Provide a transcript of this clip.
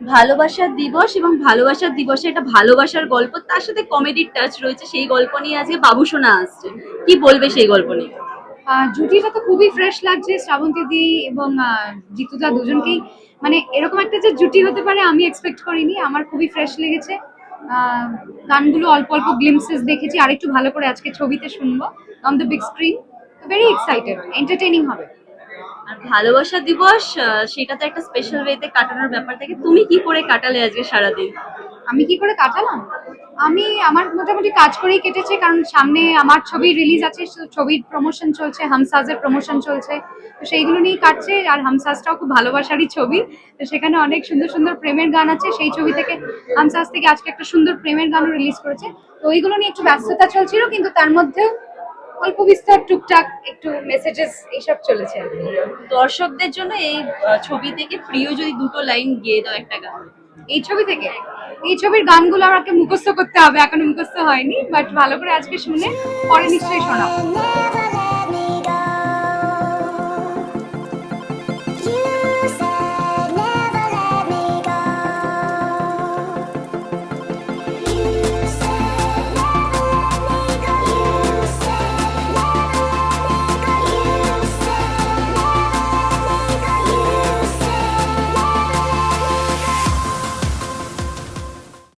ভালোবাসার দিবস এবং ভালোবাসার দিবসে একটা ভালোবাসার গল্প, তার সাথে কমেডির টাচ রয়েছে। সেই গল্প নিয়ে আজকে বাবু বাবুসোনা আসছে। কি বলবে সেই গল্প নিয়ে? জুটিটা তো খুবই ফ্রেশ লাগছে, শ্রাবন্তী দি এবং জিতুদা দুজনকেই। মানে এরকম একটা যে জুটি হতে পারে আমি এক্সপেক্ট করিনি, আমার খুবই ফ্রেশ লেগেছে। গানগুলো অল্প অল্প গ্লিমসেস দেখেছি আর একটু ভালো করে আজকে ছবিতে শুনব। On the big screen very excited entertaining হবে। ভালোবাসা দিবস সেটা তো একটা স্পেশাল ওয়েতে কাটানোর ব্যাপার থাকে। তুমি কি করে কাটালে আজকে সারাদিন? আমি কি করে কাটালাম? আমি আমার মোটামুটি কাজ করেই কেটেছে, কারণ সামনে আমার ছবি রিলিজ আছে ছবির প্রমোশন চলছে, হামসাজের প্রমোশন চলছে। তো সেইগুলো নিয়েই কাটছে, আর হামসাজটাও খুব ভালোবাসারই ছবি। তো সেখানে অনেক সুন্দর সুন্দর প্রেমের গান আছে, সেই ছবি থেকে হামসাজ থেকে আজকে একটা সুন্দর প্রেমের গানও রিলিজ করেছে। তো ওইগুলো নিয়ে একটু ব্যস্ততা চলছিল, কিন্তু তার মধ্যেও অল্প বিস্তর টুকটাক একটু মেসেজেস এইসব চলেছে আর কি। দর্শকদের জন্য এই ছবি থেকে প্রিয় যদি দুটো লাইন গিয়ে দাও একটা গান। এই ছবি থেকে? এই ছবির গানগুলো আমাকে মুখস্থ করতে হবে এখনও মুখস্থ হয়নি বাট ভালো করে আজকে শুনে পরে নিশ্চয়ই শোনাবো।